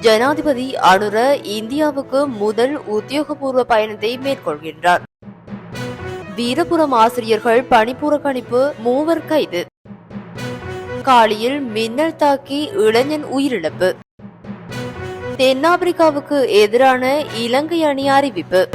ஜனாதிபதி அனுர இந்தியாவுக்கு முதல் உத்தியோகபூர்வ பயணத்தை மேற்கொள்கின்றார். வீரபுரம் ஆசிரியர்கள் பணிப்புறக்கணிப்பு மூவர் கைது. காலியில் மின்னல் தாக்கி இளைஞன் உயிரிழப்பு. தென்னாப்பிரிக்காவுக்கு எதிரான இலங்கை அணி அறிவிப்பு.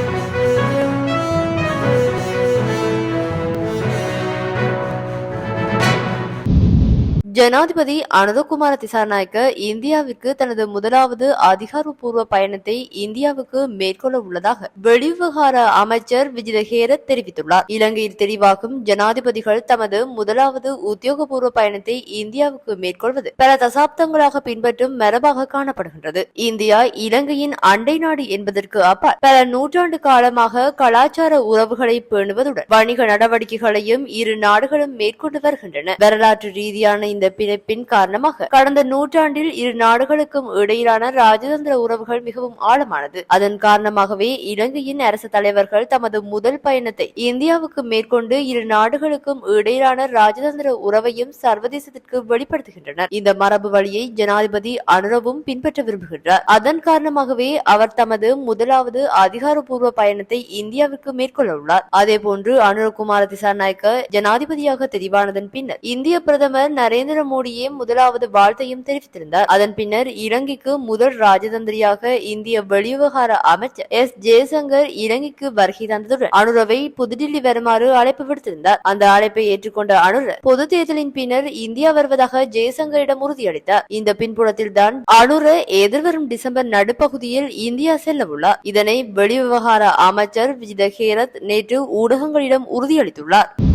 ஜனாதிபதி அனந்தகுமார திசாநாயக்க இந்தியாவிற்கு தனது முதலாவது அதிகாரப்பூர்வ பயணத்தை இந்தியாவுக்கு மேற்கொள்ள உள்ளதாக வெளிவிவகார அமைச்சர் விஜித ஹேரத் தெரிவித்துள்ளார். இலங்கையில் தெரிவாகும் ஜனாதிபதிகள் தமது முதலாவது உத்தியோகபூர்வ பயணத்தை இந்தியாவுக்கு மேற்கொள்வது பல தசாப்தங்களாக பின்பற்றும் மரபாக காணப்படுகின்றது. இந்தியா இலங்கையின் அண்டை நாடு என்பதற்கு அப்பால் பல நூற்றாண்டு காலமாக கலாச்சார உறவுகளை பேணுவதுடன் வணிக நடவடிக்கைகளையும் இரு நாடுகளும் மேற்கொண்டு வருகின்றன. வரலாற்று ரீதியான இந்த பிணைப்பின் காரணமாக கடந்த நூற்றாண்டில் இரு நாடுகளுக்கும் இடையிலான ராஜதந்திர உறவுகள் மிகவும் ஆழமானது. அதன் காரணமாகவே இலங்கையின் அரசு தலைவர்கள் தமது முதல் பயணத்தை இந்தியாவுக்கு மேற்கொண்டு இரு நாடுகளுக்கும் இடையிலான ராஜதந்திர உறவையும் சர்வதேசத்திற்கு வெளிப்படுத்துகின்றனர். இந்த மரபு வழியை ஜனாதிபதி அனுரவும் பின்பற்ற விரும்புகின்றார். அதன் காரணமாகவே அவர் தமது முதலாவது அதிகாரப்பூர்வ பயணத்தை இந்தியாவிற்கு மேற்கொள்ள உள்ளார். அதேபோன்று அனுரகுமார திசாநாயக்க ஜனாதிபதியாக தெரிவானதன் பின்னர் இந்திய பிரதமர் நரேந்திர மோடியே முதலாவது வாழ்த்தையும் தெரிவித்திருந்தார். அதன் பின்னர் இலங்கைக்கு முதல் ராஜதந்திரியாக இந்திய வெளிவிவகார அமைச்சர் எஸ் ஜெயசங்கர் இலங்கைக்கு வருகை தந்ததுடன் அனுரவை புதுடில்லி வருமாறு அழைப்பு விடுத்திருந்தார். அந்த அழைப்பை ஏற்றுக்கொண்ட அனுர பொது தேர்தலின் பின்னர் இந்தியா வருவதாக ஜெயசங்கரிடம் உறுதியளித்தார். இந்த பின்புலத்தில் தான் அனுர எதிர்வரும் டிசம்பர் நடுப்பகுதியில் இந்தியா செல்ல உள்ளார். இதனை வெளிவிவகார அமைச்சர் விஜித ஹேரத் நேற்று ஊடகங்களிடம் உறுதியளித்துள்ளார்.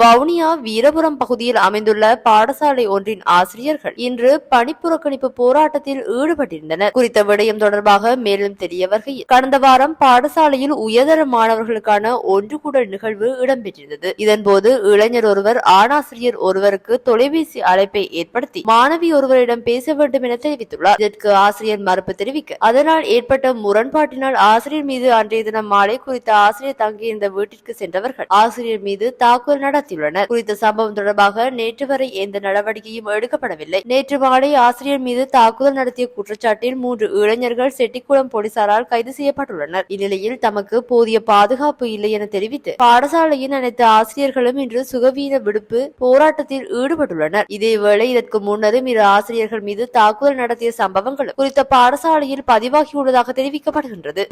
வவுனியா வீரபுரம் பகுதியில் அமைந்துள்ள பாடசாலை ஒன்றின் ஆசிரியர்கள் இன்று பணிப்புறக்கணிப்பு போராட்டத்தில் ஈடுபட்டிருந்தனர். குறித்த விடயம் தொடர்பாக மேலும் தெரிய வருகையில் கடந்த வாரம் பாடசாலையில் உயர்தர மாணவர்களுக்கான ஒன்று கூட நிகழ்வு இடம்பெற்றிருந்தது. இதன்போது இளைஞர் ஒருவர் ஆணாசிரியர் ஒருவருக்கு தொலைபேசி அழைப்பை ஏற்படுத்தி மாணவி ஒருவரிடம் பேச வேண்டும் என தெரிவித்துள்ளார். இதற்கு ஆசிரியர் மறுப்பு தெரிவிக்க அதனால் ஏற்பட்ட முரண்பாட்டினால் ஆசிரியர் மீது அன்றைய தினம் மாலை குறித்த ஆசிரியர் தங்கியிருந்த வீட்டிற்கு சென்றவர்கள் ஆசிரியர் மீது தாக்குதல் நடத்தியுள்ளனர். குறித்த சம்பவம் தொடர்பாக நேற்று வரை எந்த நடவடிக்கையும் எடுக்கப்படவில்லை. நேற்று மாலை ஆசிரியர் மீது தாக்குதல் நடத்திய குற்றச்சாட்டில் மூன்று இளைஞர்கள் செட்டிக்குளம் போலீசாரால் கைது செய்யப்பட்டுள்ளனர். இந்நிலையில் தமக்கு போதிய பாதுகாப்பு இல்லை என தெரிவித்து பாடசாலையின் அனைத்து ஆசிரியர்களும் இன்று சுகவீன விடுப்பு போராட்டத்தில் ஈடுபட்டுள்ளனர். இதேவேளை இதற்கு முன்னரும் இரு ஆசிரியர்கள் மீது தாக்குதல் நடத்திய சம்பவங்களும் குறித்த பாடசாலையில் பதிவாகியுள்ளதாக தெரிவிக்கப்படுகின்றது.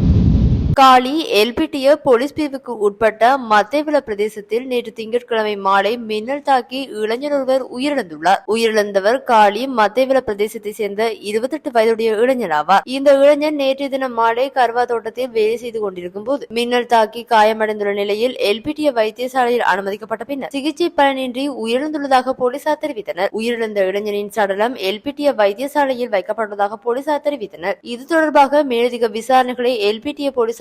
காலி எல்பிட்டிய போலீஸ் பிரிவுக்கு உட்பட்ட மத்தேவில பிரதேசத்தில் நேற்று திங்கட்கிழமை மாலை மின்னல் தாக்கி இளைஞர் ஒருவர் உயிரிழந்துள்ளார். உயிரிழந்தவர் காலி மத்தேவில பிரதேசத்தை சேர்ந்த இருபத்தெட்டு வயதுடைய இளைஞர் ஆவார். இந்த இளைஞர் நேற்றைய தினம் மாலை கர்வா தோட்டத்தில் வேலை செய்து கொண்டிருக்கும் போது மின்னல் தாக்கி காயமடைந்துள்ள நிலையில் எல்பிட்டிய வைத்தியசாலையில் அனுமதிக்கப்பட்ட பின்னர் சிகிச்சை பலனின்றி உயிரிழந்துள்ளதாக போலீசார் தெரிவித்தனர். உயிரிழந்த இளைஞனின் சடலம் எல்பிட்டிய வைத்தியசாலையில் வைக்கப்பட்டுள்ளதாக போலீசார் தெரிவித்தனர். இது தொடர்பாக மேலதிக விசாரணைகளை எல்பிட்டிய போலீசார்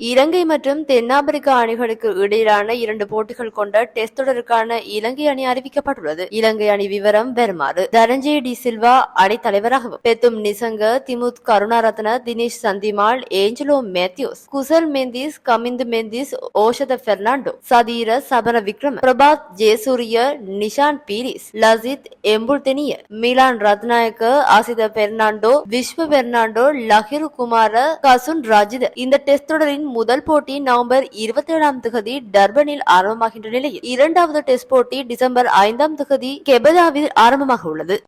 இலங்கை மற்றும் தென்னாப்பிரிக்கா அணிகளுக்கு இடையிலான இரண்டு போட்டிகள் கொண்ட டெஸ்ட் தொடருக்கான இலங்கை அணி அறிவிக்கப்பட்டுள்ளது. இலங்கை அணி விவரம் வருமாறு தனஞ்சய டி சில்வா அணி தலைவராகவும். பெத்தும் நிசங்க திமுத் கருணாரத்ன தினேஷ் சந்திமால் ஏஞ்சலோ மேத்யூஸ் குசல் மெந்திஸ் கமிந்து மெந்திஸ் ஓஷத பெர்னாண்டோ சதீர சபர விக்ரம பிரபாத் ஜெயசூரிய நிஷான் பீரிஸ் லசித் எம்புல்தெனிய மிலான் ரத்நாயக்க ஆசித பெர்னாண்டோ விஸ்வ பெர்னாண்டோ லஹிரு குமார கசுன் ராஜித. இந்த டெஸ்ட் தொடரின் முதல் போட்டி நவம்பர் இருபத்தி ஏழாம் தகுதி டர்பனில் ஆரம்பமாகின்ற நிலையில் இரண்டாவது டெஸ்ட் போட்டி டிசம்பர் ஐந்தாம் தகுதி கெபதாவில் ஆரம்பமாக உள்ளது.